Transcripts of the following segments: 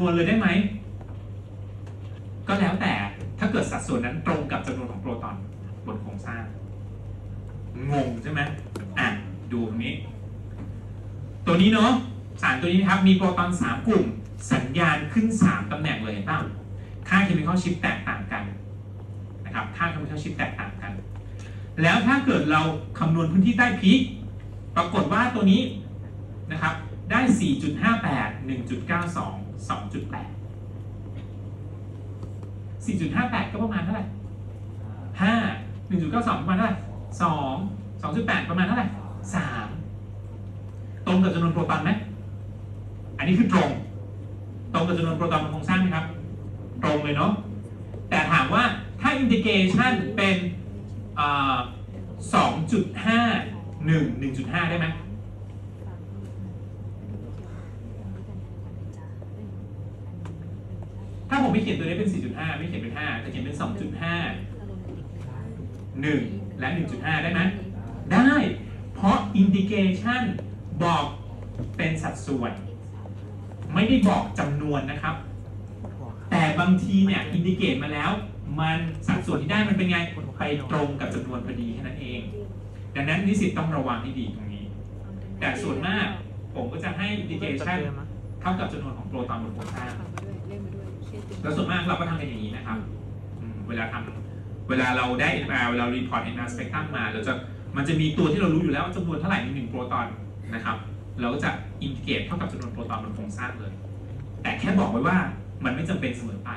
นวนเลยได้ไหม ก็แล้วแต่ถ้าเกิดสัดส่วนนั้นตรงกับจำนวนของโปรตอนบนโครงสร้าง งงใช่ไหมอะ ดูตรงนี้ ตัวนี้เนาะสารตัวนี้นะครับ มีโปรตอน3กลุ่ม สัญญาณขึ้น3ตำแหน่งเลยเห็นป่าค่าเคมีคอลชิปแตกต่างกันนะครับ ค่าเคมีคอลชิปแตกต่างกัน แล้วถ้าเกิดเราคำนวณพื้นที่ใต้พีคปรากฏว่าตัวนี้นะครับ ได้ 4.58 1.92 2.8 4.58 ก็ประมาณเท่าไหร่5 1.92 ประมาณเท่าไหร่2 2.8 ประมาณเท่าไหร่3ตรงกับจำนวนโปรตอนไหมอันนี้คือตรง ตรงกับจำนวนโปรตอนบนโครงสร้างไหมครับ ตรงเลยเนาะแต่ถามว่าถ้าอินทิเกชันเป็นอ่า2.5 1 1.5 ได้ไหม ถ้า ผมไม่เขียนตัวนี้เป็น 4.5 ไม่เขียนเป็น 5 แต่เขียนเป็น 2.5 1 และ 1.5 ได้ไหมได้ เพราะอินดิเคชันบอกเป็นสัดส่วน ไม่ได้บอกจำนวนนะครับ แต่บางทีเนี่ยอินดิเกตมาแล้ว มันสัดส่วนที่ได้มันเป็นไง ไปตรงกับจำนวนพอดีแค่นั้นเอง ดังนั้นนิสิตต้องระวังให้ดีตรงนี้ แต่ส่วนมากผมก็จะให้อินดิเคชันเท่ากับจำนวนของโปรตอนบนโครงสร้าง แล้วส่วนมากเราก็ทำกันอย่างนี้นะครับอืมเวลาทำเวลาเราได้ NR เวลาเรา report NR spectrum มาเราจะมันจะมีตัวที่เรารู้อยู่แล้วว่าจำนวนเท่าไหร่ในหนึ่งโปรตอนนะครับ เราก็จะอินทิเกรตเท่ากับจำนวนโปรตอนบนโครงสร้างเลย แต่แค่บอกไว้ว่ามันไม่จำเป็นเสมอไป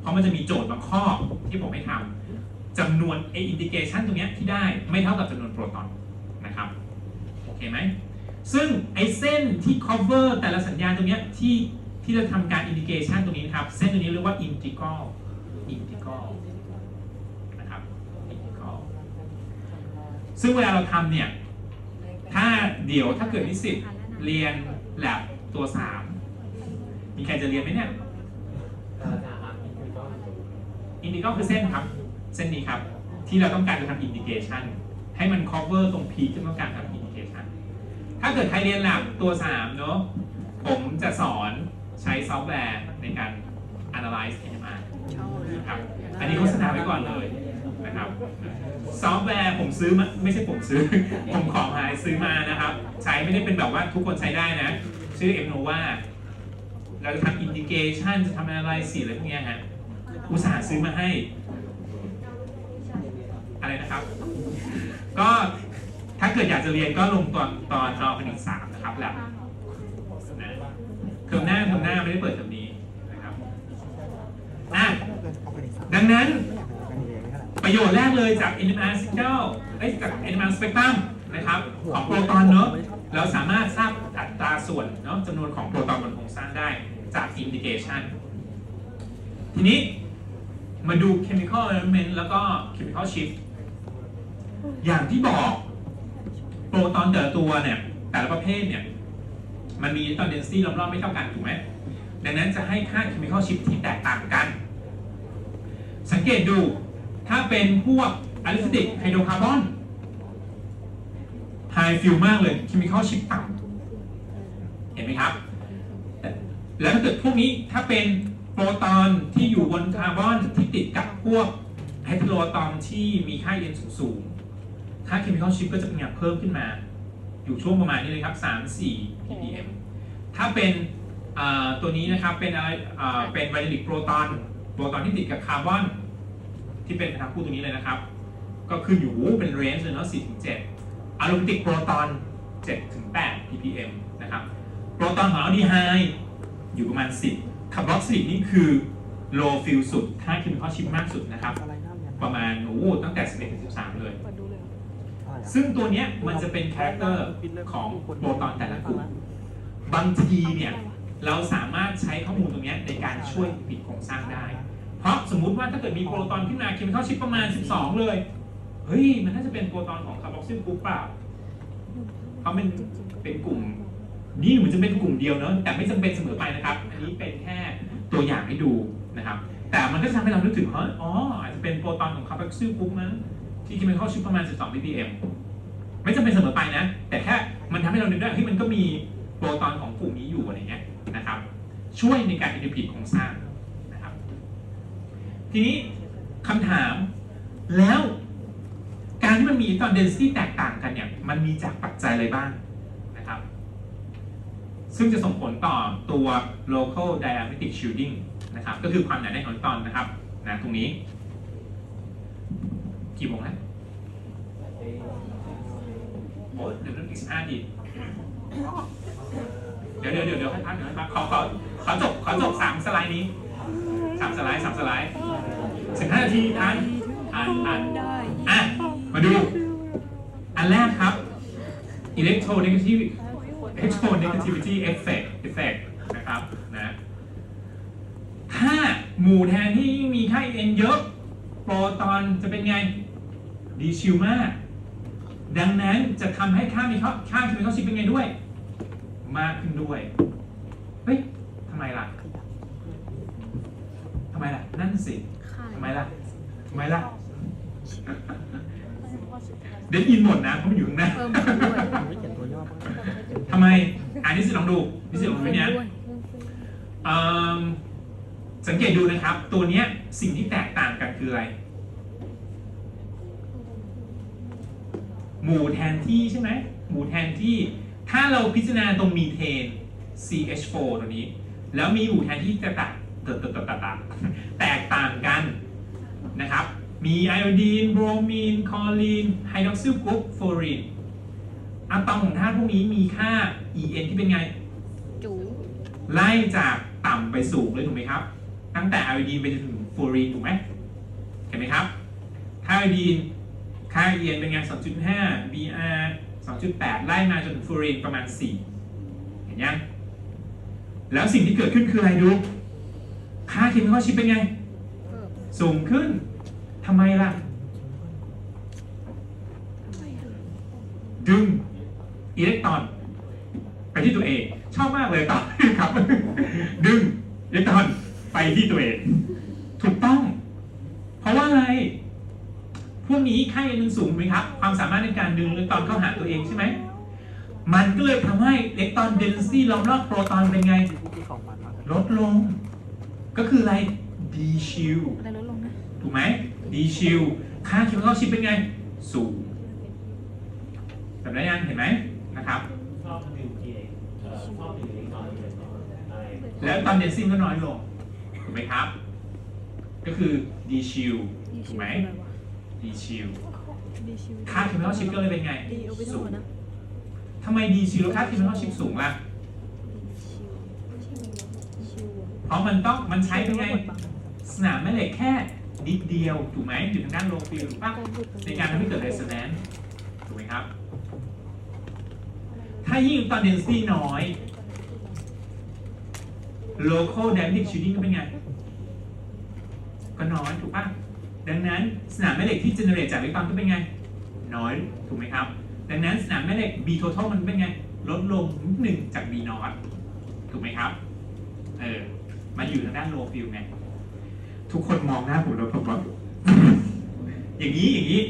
เพราะมันจะมีโจทย์บางข้อที่ผมให้ทำจำนวน A integration ตรงเนี้ยที่ได้ไม่เท่ากับจำนวนโปรตอนนะครับโอเคไหมซึ่งไอ้เส้นที่ cover แต่ละสัญญาณตรงเนี้ยที่ ที่จะทำการ indication ตรงนี้นะครับ เส้นตรงนี้เรียกว่า integral integral นะครับ integral ซึ่งเวลาเราทำเนี่ย ถ้าเดี๋ยวถ้าเกิดนิสิตเรียนแลบตัว3มีใครจะเรียนไหมเนี่ยอินดิเกคือเส้นครับ เส้นนี้ครับ ที่เราต้องการจะทำอินดิเคชันให้มัน cover ตรงพีที่ต้องการทำอินดิเคชันถ้าเกิดใครเรียนหลักตัว3เนอะผมจะสอน ใช้ซอฟต์แวร์ในการ analyze NMR นะครับ อันนี้โฆษณาไว้ก่อนเลยนะครับ ซอฟต์แวร์ผมซื้อมาไม่ใช่ผมซื้อ ผมของหายซื้อมานะครับ ใช้ไม่ได้เป็นแบบว่าทุกคนใช้ได้นะ ชื่อ m n o v a เราจะทำอินดิเคชันจะทำอะไรสีอะไรพวกเนี้ยฮะ อุตส่าห์ซื้อมาให้ อะไรนะครับ ก็ถ้าเกิดอยากจะเรียนก็ลงตอนตอนออร์แกนิกสามนะครับแลบนะ เทอมหน้าเทอมหน้าไม่ได้เปิดเทอมนี้นะครับอะดังนั้น ประโยชน์แรกเลยจาก NMR signal เอ้ยจาก NMR spectrum นะครับของโปรตอนเนอะเราสามารถทราบอัตราส่วนเนาะจำนวนของโปรตอนบนโครงสร้างได้จาก indication ทีนี้มาดู chemical element แล้วก็ chemical shift อย่างที่บอกโปรตอนแต่ละตัวเนี่ย แต่ละประเภทเนี่ย มันมีตอน density รอบๆไม่เท่ากันถูกไหมดังนั้นจะให้ค่า chemical shift ที่แตกต่างกัน สังเกตดูถ้าเป็นพวกอะลิซิติกไฮโดรคาร์บอนไฮฟิลมากเลย chemical shift ต่ำเห็นไหมครับ แล้วถ้าเกิดพวกนี้ถ้าเป็นโปรตอนที่อยู่บนคาร์บอนที่ติดกับพวกไฮโดรตอมที่มีค่าเย็นสูงๆค่า chemical shift ก็จะเป็นอย่างเพิ่มขึ้นมา อยู่ช่วงประมาณนี้เลยครับ 3-4 ppm ถ้าเป็นอ่าตัวนี้นะครับเป็นอะไรอ่าเป็นไวโอลิกโปรตอนโปรตอนที่ติดกับคาร์บอน ที่เป็นทางคู่ตรงนี้เลยนะครับ ก็คืออยู่เป็นเรนจ์เลยเนาะ4-7อะลูมิติกโปรตอน7-8 ppm นะครับโปรตอนของอัลดีไฮด์อยู่ประมาณ 10คาร์บอกซิลิกนี่คือ low fill สุดค่าคิมคอชิปมากสุดนะครับ ประมาณโอ้โหตั้งแต่11ถึง13เลย ซึ่งตัวเนี้ยมันจะเป็นคาแรคเตอร์ของโปรตอนแต่ละกลุ่มบางทีเนี่ยเราสามารถใช้ข้อมูลตรงนี้ในการช่วยปิดโครงสร้างได้ เพราะสมมุติว่าถ้าเกิดมีโปรตอนขึ้นมาเคมีคอลชิปประมาณ 12 เลย เฮ้ย มันน่าจะเป็นโปรตอนของคาร์บอกซิลกรุ๊ปเปล่าเพราะมันเป็นกลุ่ม นี่เหมือนจะเป็นกลุ่มเดียวเนอะแต่ไม่จำเป็นเสมอไปนะครับ อันนี้เป็นแค่ตัวอย่างให้ดูนะครับ แต่มันก็จะทำให้เรานึกถึงว่าอ๋ออาจจะเป็นโปรตอนของคาร์บอกซิลกรุ๊ปมั้งที่เคมีคอลชิปประมาณ 12 ppm ไม่จำเป็นเสมอไปนะ แต่แค่มันทำให้เรานึกได้ที่มันก็มีโปรตอนของกลุ่มนี้อยู่อะไรเงี้ยนะครับ ช่วยในการอินเทอร์ผิดโครงสร้างนะครับ ทีนี้คำถามแล้วการที่มันมีตอนเดนซิตี้แตกต่างกันเนี่ย มันมีจากปัจจัยอะไรบ้างนะครับ ซึ่งจะส่งผลต่อตัว local diametric shielding นะครับ ก็คือความหนาแน่นของตอนนะครับนะตรงนี้ กี่โมงแล้วโอ้ยเดี๋ยวนึกอีกสิบห้าทีเดี๋ยวเดี๋ยวเดี๋ยวเดี๋ยวให้พักเดี๋ยวให้พักขอขอขอจบขอจบสามสไลด์นี้สามสไลด์สามสไลด์สิบห้านาทีทันทันทันอะมาดู อันแรกครับ electronegativity electronegativity effect effect นะครับนะถ้าหมู่แทนที่มีค่า n เยอะ โปรตอนจะเป็นไง ดีชิลมาก ดังนั้นจะทำให้ค่ามีค่าค่าคิวมิคอลชิปเป็นไงด้วย มากขึ้นด้วย เฮ้ยทำไมล่ะทำไมล่ะ นั่นสิทำไมล่ะทำไมล่ะ เดี๋ยวยินหมดนะเพราะมันอยู่ข้างหน้าเพิ่มขึ้นด้วยไม่เขียนตัวย่อบ้างทำไม อ่านนิสิตลองดูนิสิตลองดูเนี้ยเอิ่มสังเกตดูนะครับ ตัวเนี้ยสิ่งที่แตกต่างกันคืออะไร หมู่แทนที่ใช่ไหมหมู่แทนที่ถ้าเราพิจารณาตรงมีเทน CH4 ตัวนี้ แล้วมีหมู่แทนที่แตกต่างแตกต่างแตกต่างกันนะครับ มีไอโอดีน โบรมีน คอลีน ไฮดรอกซิลกรุ๊ปฟลูออรีนอะตอมของธาตุพวกนี้มีค่า En ที่เป็นไง จูไล่จากต่ำไปสูงเลยถูกไหมครับ ตั้งแต่ไอโอดีนไปจนถึงฟลูออรีนถูกไหมเห็นไหมครับ ถ้าไอโอดีน ค่า En เป็นไง 2.5 Br 2.8 ไล่มาจนถึงฟลูออรีนประมาณ 4 เห็นยัง แล้วสิ่งที่เกิดขึ้นคืออะไรดู ค่าเคมีคอลชิปเป็นไง สูงขึ้น ทำไมล่ะ ดึงอิเล็กตรอน ไปที่ตัวเอง ชอบมากเลยต่อครับ ดึงอิเล็กตรอนไปที่ตัวเอง ถูกต้อง เพราะว่าอะไร พวกนี้ค่าเอ็นมันสูงไหมครับ ความสามารถในการดึงอิเล็กตรอนเข้าหาตัวเองใช่ไหม มันก็เลยทำให้อิเล็กตรอนเดนซิตี้ล้อมรอบโปรตอนเป็นไงที่ของมันมาลดลง ก็คืออะไรดีชิลอะไรลดลงนะถูกไหมดีชิลค่าเคมีคอลชิปเป็นไง สูงแบบนั้นยังเห็นไหมนะครับชอบดื่มกินเอ่อชอบดื่มเล็กน้อยเลยอะไรแล้วตอนเดนซิ่งก็น้อยลง ถูกไหมครับ ก็คือดีชิลดีถูชิกวไหมคืออะไรวะ ดีชิลดีชิวค่าเคมีคอลชิปก็เลยเป็นไงดีเอาไปสูเท่างไหร่นะทำไมดีชิลค่าเคมีคอลชิปสูงล่ะชิวชิวเพราะมันต้องมันใช้เป็นไงบดบังสนามแม่เหล็กแค่นิดเดียวถูกไหมอยู่ทางด้านโลฟิลถูกปะในการทำให้เกิด resonance ถูกไหมครับ ถ้ายิ่งตอน density น้อย local dynamic shielding ก็เป็นไง ก็น้อยถูกปะ ดังนั้นสนามแม่เหล็กที่ generate จากอิเล็กตรอนก็เป็นไง น้อยถูกไหมครับ ดังนั้นสนามแม่เหล็ก B total มันเป็นไง ลดลงนิดหนึ่งจาก B naught ถูกไหมครับ เออ มันอยู่ทางด้าน low field ไง ทุกคนมองหน้าผมแล้วผมว่าอย่างนี้ อย่างนี้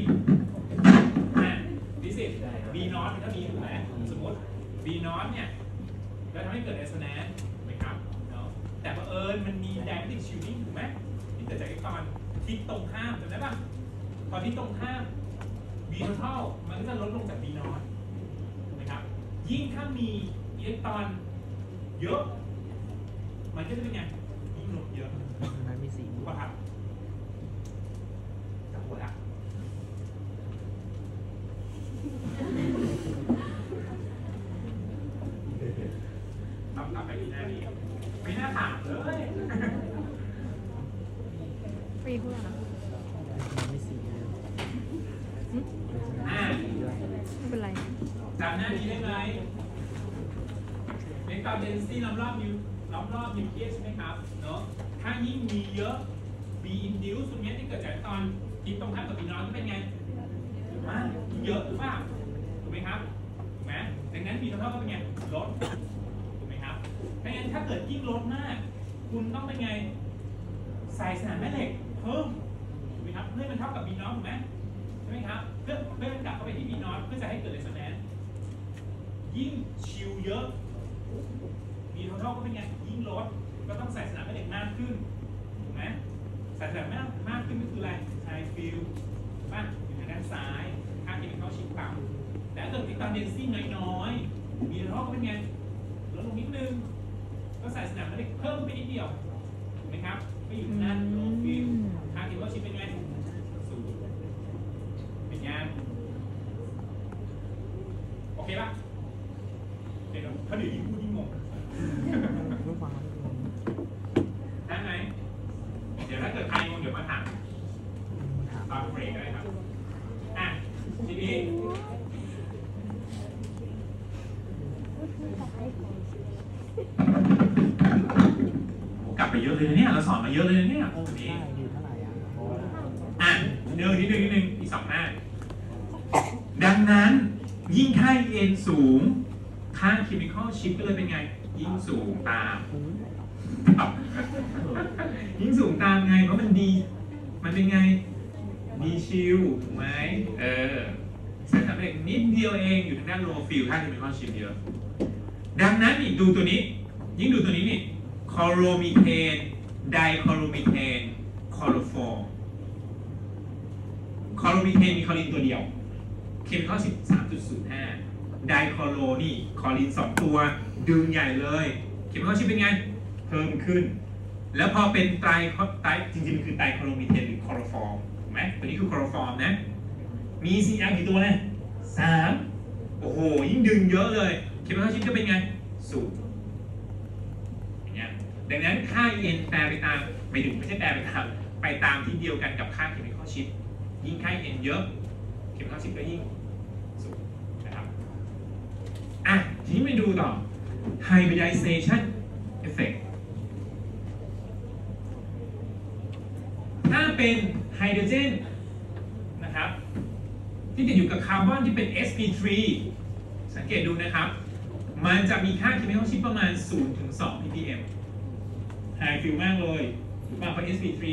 อะดิสิ B นอตมันก็มีถูกไหมสมมติ B นอตเนี่ย แล้วทำให้เกิด resonance ถูกไหมครับเนาะแต่บังเอิญมันมี dynamic shielding ถูกไหมที่เกิดจากไอ้ตอน ทิศตรงข้ามจำได้ปะพอทิศตรงข้าม B total มันก็จะลดลงจาก B นอตถูกไหมครับ ยิ่งถ้ามีอิเล็กตรอนเยอะ มันก็จะเป็นไงยิ่งลดเยอะนั้นมีสีถูกป่ะครับจับหัวละเอากลับไปที่หน้านี้ ไม่น่าถามเลย ฟรีเพื่อนนะ มีสี อ่า ไม่เป็นไร จำหน้านี้ได้ไห มเมกาเดนซี่ล้อมรอบนิวล้อมรอบนิวเคลียสใช่ไหมครับเนอะถ้ายิ่งมีเยอะ B induce ตรงนี้ที่เกิดจากตอนทิศตรงข้ามกับ B น้อยก็เป็นไงถูกเยอะหรือเปล่าถูกไหมครับถูกไหมดังนั้น B total ก็เป็นไงลดถูกไหมครับเพราะงั้นถ้าเกิดยิ่งลดมาก คุณต้องเป็นไงใส่สนามแม่เหล็กเพิ่มถูกไหมครับเพื่อให้มันเท่ากับ B น้อยถูกไหมใช่ไหมครับเพื่อเพื่อให้มันกลับเข้าไปที่ B น้อยเพื่อจะให้เกิด resonance ยิ่งชิลเยอะ B total ก็เป็นไง ยิ่งลด ก็ต้องใส่สนามแม่เหล็กมากขึ้น ถูกไหมใส่สนามแม่เหล็กมากขึ้นก็คืออะไรไฮฟิลป่ะอยู่ทางด้านซ้ายค่าเคมีเข้าชิปต่ำแต่ถ้าเกิดติดตามเดนซี่น้อยๆ มีรอบเป็นไงลดลงนิดนึง ก็ใส่สนามแม่เหล็กเพิ่มไปนิดเดียว ถูกไหมครับ ก็อยู่ทางด้านโลฟิลค่าเคมีเข้าชิปเป็นไงศูนย์เป็นไงโอเคป่ะโอเคเนอะถ้าเดี๋ยวยิ่งพูดยิ่งงง รูปวาง ได้ไหมเดี๋ยวถ้าเกิดใครงงเดี๋ยวมาถามตอนเบรกก็ได้ครับ อะ ทีนี้ กลับไปเยอะเลยนะเนี่ย เราสอน มาเยอะเลยนะเนี่ยโอ้โหนี่ใช่อยู่เท่าไหร่อะอะเดินนิดนึงนิดนึงอีกสองหน้า ดังนั้นยิ่งค่าเอ็นสูง ค่าเคมีคอลชิปก็เลยเป็นไง ยิ่งสูงตามครับยิ่งสูงตามไง เพราะมันดี มันเป็นไง ดีชิลถูกไหมเออเส้นสำเร็จนิดเดียวเองอยู่ทางด้านโลฟิลถ้าจะเป็นข้อชิปเยอะ ดังนั้นนี่ดูตัวนี้ ยิ่งดูตัวนี้นี่คอโรมีเทน ไดคอโรมีเทนคอโรฟอร์คอโรมีเทนมีคอลินตัวเดียว เคมีคอล13.05ไดคอโรนี่คอลิน2ตัว ดึงใหญ่เลย เคมีคอลชิปเป็นไง เพิ่มขึ้น แล้วพอเป็นไตรไตรจริงๆมันคือไตรคอโรมีเทนหรือคอโรฟอร์มถูกไหมตัวนี้คือคอโรฟอร์มนะ มี CR กี่ตัวนะสามโอ้โห ยิ่งดึงเยอะเลย เคมีคอลชิปก็เป็นไงสูงอย่างเงี้ย ดังนั้นค่า n แปลไปตามไม่ถึงไม่ใช่แปลไปตาม ไปตามที่เดียวกันกับค่าเคมีคอลชิปยิ่งค่า n เยอะเคมีคอลชิปก็ยิ่งสูงนะครับอะทีนี้ไปดูต่อ hybridization effect ถ้าเป็นไฮโดรเจนนะครับ ที่ติดอยู่กับคาร์บอนที่เป็น sp3 สังเกตดูนะครับ มันจะมีค่าเคมีคอลชิปประมาณ0ถึ ไฮฟิลมากเลยถูกป่ะเพราะ sp3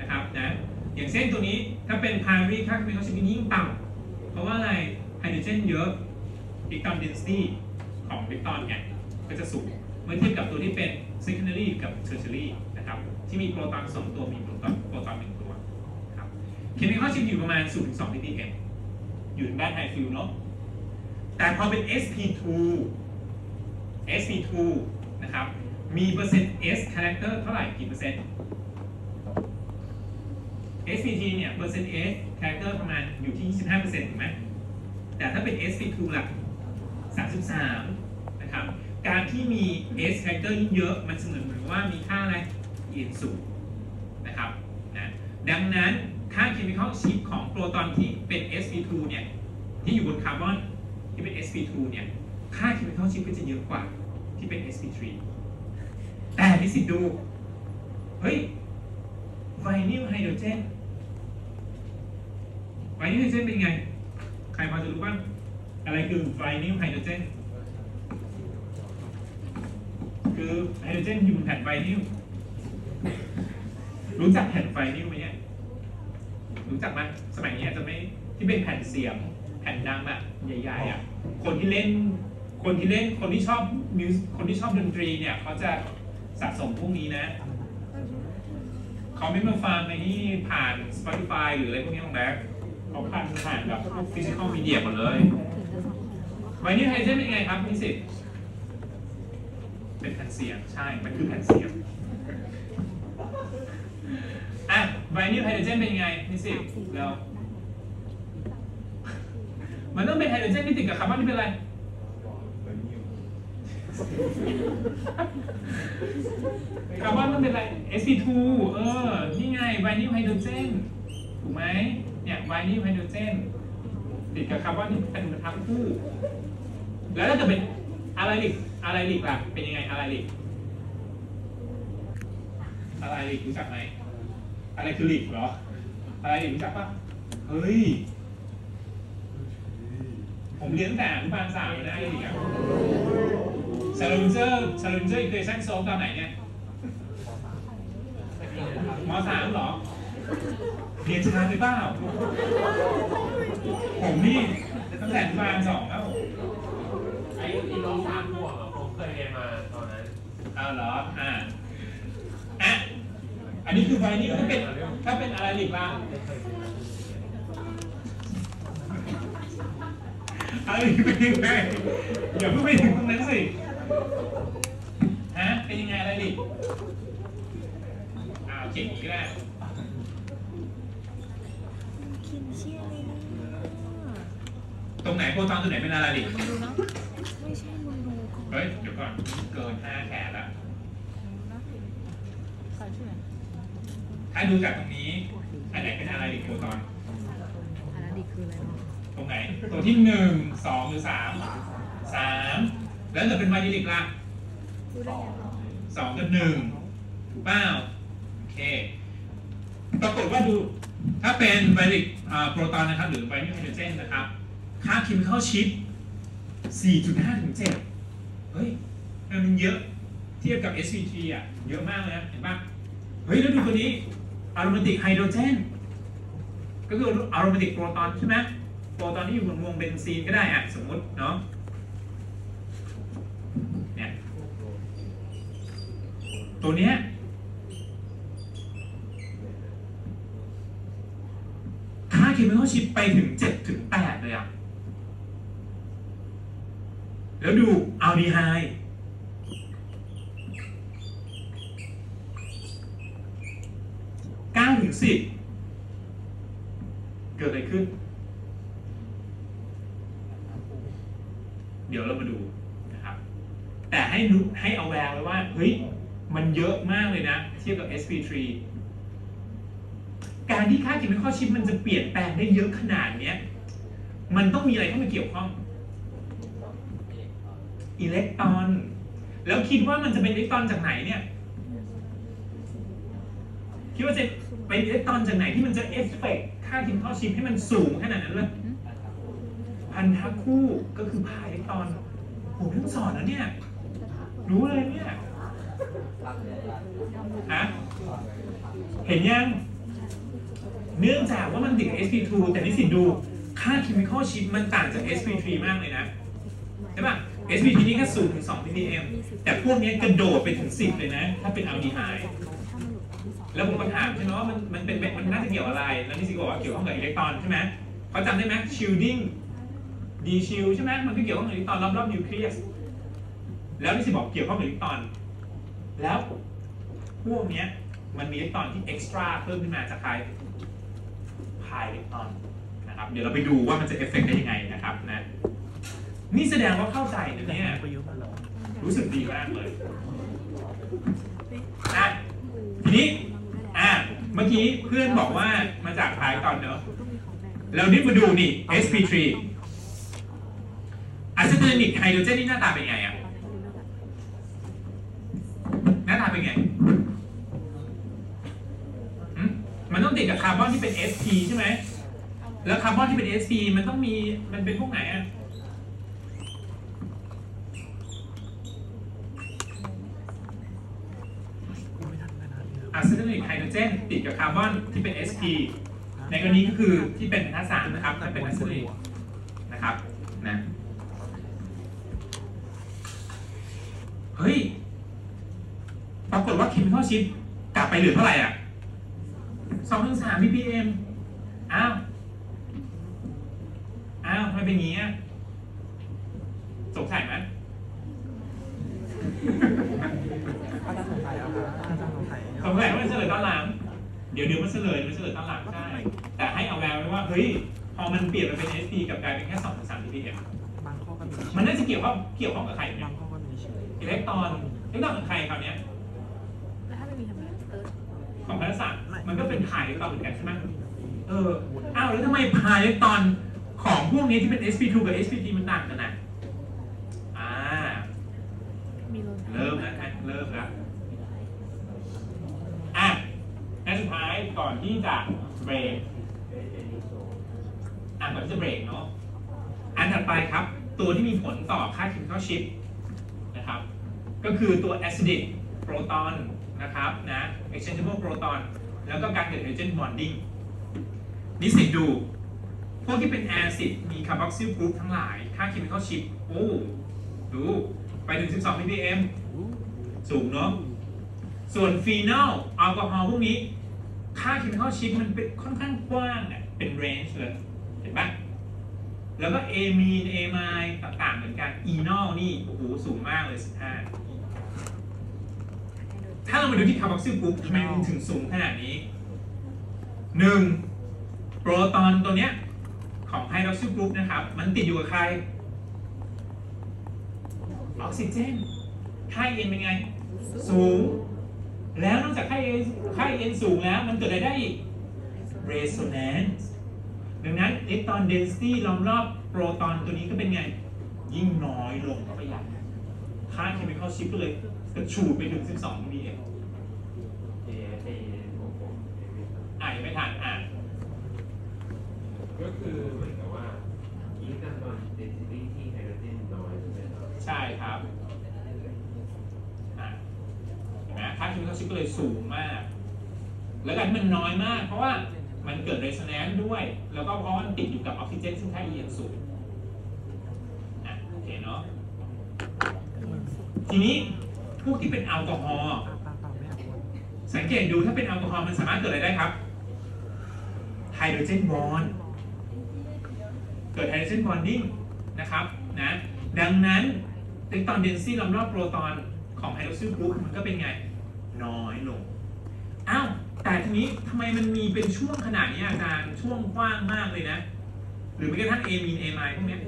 นะครับนะอย่างเช่นตัวนี้ถ้าเป็น primary ค่าเคมีคอลชิปยิ่งต่ำเพราะว่าอะไรไฮโดรเจนเยอะอิเล็กตรอน density ของอิเล็กตรอนเนี่ยก็จะสูงเมื่อเทียบกับตัวที่เป็น secondary กับ tertiary นะครับที่มีโปรตอนสองตัวมีโปรตอนโปรตอนหนึ่งตัวครับเคมีคอลชิปอยู่ประมาณ 0-2 ppm อยู่ทางด้านไฮฟิลเนาะแต่พอเป็น sp2 sp2 นะครับ มีเปอร์เซ็นต์ s character เท่าไหร่กี่เปอร์เซ็นต์ SPT เนี่ยเปอร์เซ็นต์ S character ประมาณอยู่ที่ 25%ถูกไหมแต่ถ้าเป็น SP2 ล่ะ33 นะครับ การที่มี S character ยิ่งเยอะ มันเสมือนเหมือนว่ามีค่าอะไร n สูงนะครับนะดังนั้นค่า chemical shift ของโปรตอนที่เป็น sp2 เนี่ยที่อยู่บนคาร์บอนที่เป็น sp2 เนี่ยค่า chemical shift ก็จะเยอะกว่าที่เป็น sp3 แต่มีสิทธิ์ดู เฮ้ย ไวนิลไฮโดรเจน ไวนิลไฮโดรเจนเป็นไง ใครพอจะรู้บ้าง อะไรคือไวนิลไฮโดรเจน คือไฮโดรเจนอยู่บนแผ่นไวนิล รู้จักแผ่นไวนิลไหมเนี่ย รู้จักไหมสมัยนี้อาจจะไม่ ที่เป็นแผ่นเสียง แผ่นดำอะใหญ่ๆอะคนที่เล่น คนที่เล่น คนที่ชอบมิวคนที่ชอบดนตรีเนี่ยเขาจะ สะสมพวกนี้นะเขาไม่มาฟังในที่ผ่าน Spotify หรืออะไรพวกนี้หรอกนะเขาผ่านผ่านแบบฟิสิกอลมีเดียหมดเลยไวนิลไฮโดรเจนเป็นไงครับนิสิตเป็นแผ่นเสียง ใช่ มันคือแผ่นเสียงอะไวนิลไฮโดรเจนเป็นไงนิสิตแล้วมันต้องเป็นไฮโดรเจนที่ติดกับคาร์บอนที่เป็นอะไร คาร์บอนต้องเป็นอะไร sp2 เออ นี่ไงไวนิลไฮโดรเจน ถูกไหมเนี่ยไวนิลไฮโดรเจนติดกับคาร์บอนที่เป็นทั้งคู่ แล้วถ้าเกิดเป็นอะไรลิกอะไรลิกล่ะ เป็นยังไงอะไรลิกอะไรลิกรู้จักไหมอะไรคือลิกเหรอ อะไรลิกรู้จักปะเฮ้ย ผมเรียนตั้งแต่อนุบาลสามเลยนะอะไรลิกอะ ซาลูนเจอร์ซาลูนเจอร์อีควอชันโซลตอนไหนเนี่ยมสามเหรอเรียนช้าไปเปล่า ผมนี่ตั้งแต่อนุบาลสองแล้วไอ้ที่น้องสามขวบอะผมเคยเรียนมาตอนนั้นเอาเหรอ อ่าอันนี้คือไวนิลถ้าเป็นถ้าเป็นอะไรอีกล่ะอะไรเป็นยังไงอย่าเพิ่งไปถึงตรงนั้นสิ ฮะ เป็นยังไงอะไรดิอ้าวเขียนอย่างนี้ก็ได้คินเชียเลยเนี่ยตรงไหนโปรตอนตรงไหนเป็นอะไรดิ มึงดูนะไม่ใช่มึงดูก่อนเฮ้ย เดี๋ยวก่อนเกินห้าแขนแล้วนะใครชื่ออะไรถ้าดูจากตรงนี้ อันไหนเป็นอะไรดิโปรตอนอาราดิคืออะไรเนาะตรงไหน ตัวที่หนึ่งสองหรือสามสาม แล้วเกิดเป็นไวนิลิกล่ะดูได้ไงเนาะสองกับหนึ่งถูกเปล่าโอเคปรากฏว่าดูถ้าเป็นไวนิลิกโปรตอนนะครับ หรือไวนิลไฮโดรเจนนะครับ ค่าเคมีคอลชิป 4.5 ถึง 7 เฮ้ย มันเยอะเทียบกับ SVT อะ เยอะมากเลยนะเห็นปะเฮ้ย แล้วดูตัวนี้อะโรมาติกไฮโดรเจนก็คืออะโรมาติกโปรตอนใช่ไหมโปรตอนที่อยู่บนวงเบนซีนก็ได้อะ สมมุติเนาะ เนี่ย ตัวเนี้ยค่าเคมีคอชิปไปถึง7ถึง8เลยอะ แล้วดูอัลดีไฮเก้าถึงสิบเกิดอะไรขึ้น เดี๋ยวเรามาดูนะครับ แต่ให้นุให้เอาแวร์ไว้ว่า เฮ้ย มันเยอะมากเลยนะ เทียบกับ sp3 การที่ค่าเคมีคอชิปมันจะเปลี่ยนแปลงได้เยอะขนาดเนี้ย มันต้องมีอะไรเข้ามาเกี่ยวข้อง อิเล็กตรอน แล้วคิดว่ามันจะเป็นอิเล็กตรอนจากไหนเนี่ย คิดว่าจะเป็นอิเล็กตรอนจากไหนที่มันจะเอฟเฟกต์ค่าทิมเข้าชิปให้มันสูงขนาดนั้นเลยพันธะคู่ก็คือพาอิเล็กตรอนโหเพิ่งสอนแล้วเนี่ย รู้เลยเนี่ย ฮะเห็นยัง เนื่องจากว่ามันติด sp2 แต่นิสิตดูค่า chemical chip มันต่างจาก sp3 มากเลยนะ ใช่ป่ะ SPT นี่แค่ศูนย์ถึง2 ppm แต่พวกนี้กระโดดไปถึง 10 เลยนะ ถ้าเป็นอัลดีไฮด์แล้วผมก็ถามใช่ไหมว่ามันมันเป็นมันน่าจะเกี่ยวอะไร แล้วนิสิตบอกว่าเกี่ยวข้องกับอิเล็กตรอนใช่ไหมเขาจำได้ไหม shielding d shield ใช่ไหมมันก็เกี่ยวข้องกับอิเล็กตรอนรอบๆนิวเคลียสแล้วนิสิตบอกเกี่ยวข้องกับอิเล็กตรอน แล้วพวกเนี้ยมันมีอิเล็กตรอนที่ extra เพิ่มขึ้นมาจากใครพายอิเล็กตรอนนะครับเดี๋ยวเราไปดูว่ามันจะเอฟเฟกต์ได้ยังไงนะครับนะนี่แสดงว่าเข้าใจนะเนี่ยรู้สึกดีมากเลยอะทีนี้อะเมื่อกี้เพื่อนบอกว่ามาจากพายตอนเนอะเรานี่มาดูนี่ sp3 อะซิเทนิกไฮโดรเจนนี่หน้าตาเป็นไงอะ หน้าตา เป็นไงมันต้องติดกับคาร์บอนที่เป็น sp ใช่ไหม แล้วคาร์บอนที่เป็น sp มันต้องมี มันเป็นพวกไหนอะกูไม่ทันขนาดนี้อะซิเทนิกไฮโดรเจนติดกับคาร์บอนที่เป็น sp ในกรณีก็คือที่เป็นทัสามนะครับถ้าเป็นอะซิเทนิกนะครับ นะ เฮ้ย รากฏว่า chemical shift กลับไปเหลือเท่าไหร่อะสองถึงสาม ppm อ้าว อ้าวทำไมเป็นอย่างนี้อะสงสัยไหมอาจารย์สงสัยเอาครับอาจารย์สงสัยสงสัยว่ามันเฉลยตอนหลัง เดี๋ยวเดี๋ยวมันเฉลยมันเฉลยตอนหลังใช่ แต่ให้เอาแววไว้ว่า เฮ้ย พอมันเปลี่ยนมาเป็น SP กับกลายเป็นแค่2ถึง3 ppm บางข้อก็มีมันน่าจะเกี่ยวข้องเกี่ยวข้องกับใครเนี่บายงข้อก็มีเฉยอิเล็กตรอนอิเล็กตรอนกับใครคราวเนี้ย มันก็เป็นพายอิเล็กตรอนเหมือนกันใช่ไหมเอออ้าวแล้วทำไมพายอิเล็กตรอนของพวกนี้ที่เป็น sp2 กับ spt มันต่างกันอะอ่ามีลมเริ่มแล้วนะเริ่มแล้วอะและสุดท้ายก่อนที่จะเบรกอะก่อนที่จะเบรกเนาะอันถัดไปครับ ตัวที่มีผลต่อค่า chemical shift นะครับก็คือตัว acidic proton นะครับนะ exchangeable proton แล้วก็การเกิด hydrogen bonding นิสิตดู พวกที่เป็น acid มี carboxyl group ทั้งหลาย ค่า chemical shift โอ้ดู ไปถึง 12 ppm สูงเนาะส่วนฟีนอลแอลกอฮอล์พวกนี้ ค่าเคมีคอลชิปมันเป็นค่อนข้างกว้างอะเป็นเรนจ์เลย เห็นปะแล้วก็เอมีนเอมายต่างๆเหมือนกันอีนอลนี่โอ้โหสูงมากเลย 15 ถ้าเรามาดูที่คาร์บอกซิลกรุ๊ปทำไมมันถึงสูงขนาดนี้หนึ่งโปรตอนตัวเนี้ยของไฮดรอกซิลกรุ๊ปนะครับ มันติดอยู่กับใคร ออกซิเจน ค่าเอ็นเป็นไง สูง แล้วนอกจากค่าเอ็นค่าเอ็นสูงแล้ว มันเกิดอะไรได้อีก resonance ดังนั้นอิเล็กตรอนเดนซิตี้ล้อมรอบโปรตอนตัวนี้ก็เป็นไง ยิ่งน้อยลงเข้าไปใหญ่ค่าเคมีคอลชิปก็เลย กระฉูดไปถึง 12 ppm เอเอผมผมอ่านยังไม่ทันอ่านก็คือเหมือนกับว่าอิเล็กตรอนเดนซิตี้ที่ไฮโดรเจนน้อยใช่ไหมครับใช่ครับอะเห็นไหมค่าเคมีคอลชิปก็เลยสูงมาก แล้วกันมันน้อยมาก เพราะว่ามันเกิด resonance ด้วย แล้วก็เพราะมันติดอยู่กับออกซิเจนซึ่งค่า EM สูงอะโอเคเนาะทีนี้ พวกที่เป็นแอลกอฮอล์สังเกตดูถ้าเป็นแอลกอฮอล์มันสามารถเกิดอะไรได้ครับไฮโดรเจนบอนเกิดไฮโดรเจนบอนดิ้งนะครับนะดังนั้นอิเล็กตรอนเดนซิตี้ล้อมรอบโปรตอนของไฮโดรซิลกรุ๊ปมันก็เป็นไง น้อยลงอ้าวแต่ทีนี้ทำไมมันมีเป็นช่วงขนาดนี้อาจารย์ช่วงกว้างมากเลยนะ หรือแม้กระทั่งเอมีนเอไมพวกนี้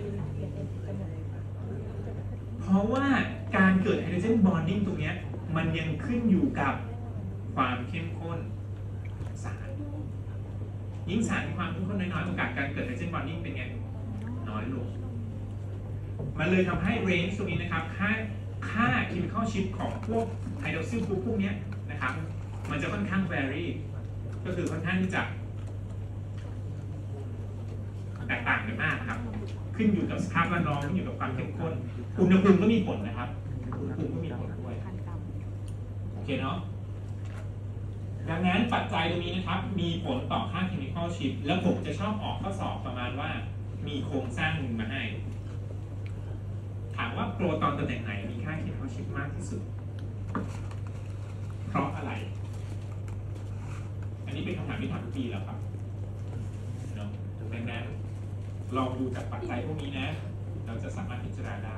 เพราะว่า การเกิดไฮโดรเจนบอนดิ้งตรงนี้มันยังขึ้นอยู่กับความเข้มข้นสาร ยิ่งสารมีความเข้มข้นน้อยๆโอกาสการเกิดไฮโดรเจนบอนดิ้งเป็นไงน้อยลง มันเลยทำให้เรนจ์ตรงนี้นะครับ ค่าค่าเคมีคอลชิปของพวกไฮโดรซิลกรุ๊ปพวกนี้นะครับ มันจะค่อนข้าง vary ก็คือค่อนข้างที่จะแตกต่างกันมากครับ ขึ้นอยู่กับสภาพแวดล้อมขึ้นอยู่กับความเข้มข้น อุณหภูมิก็มีผลนะครับ อุณหภูมิก็มีผลด้วยโอเคเนาะดังนั้นปัจจัยตรงนี้นะครับ มีผลต่อค่าเคมีคอลชิป แล้วผมจะชอบออกข้อสอบประมาณว่า มีโครงสร้างหนึ่งมาให้ ถามว่าโปรตอนตำแหน่งไหนมีค่าเคมีคอลชิปมากที่สุด เพราะอะไร อันนี้เป็นคำถามที่ถามทุกปีแล้วครับเนาะดังนั้นลองดูจากปัจจัยพวกนี้นะ เราจะสามารถพิจารณาได้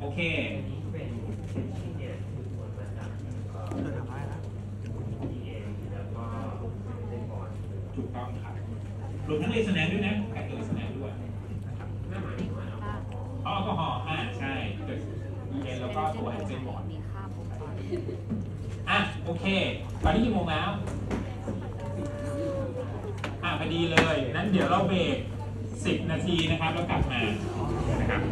โอเคอันนี้เป็นเป็นที่เนี่ยคือผลมาจากเอ่อเธอถามว่าอะไรนะ EA แล้วก็เส้นบอลถูกต้องครับรวมทั้งเลสแนนด้วยนะการเกิดเลสแนนด้วยนั่นหมายถึงว่าแอลกอฮอล์เพราะแอลกอฮอล์อ่าใช่เกิด EN แล้วก็ตัวไฮโดรเจนบอนด์มีค่าผมตอนอะโอเค ตอนนี้กี่โมงแล้ว อะพอดีเลย นั้นเดี๋ยวเราเบรก10 นาทีนะครับ แล้วกลับมานะครับ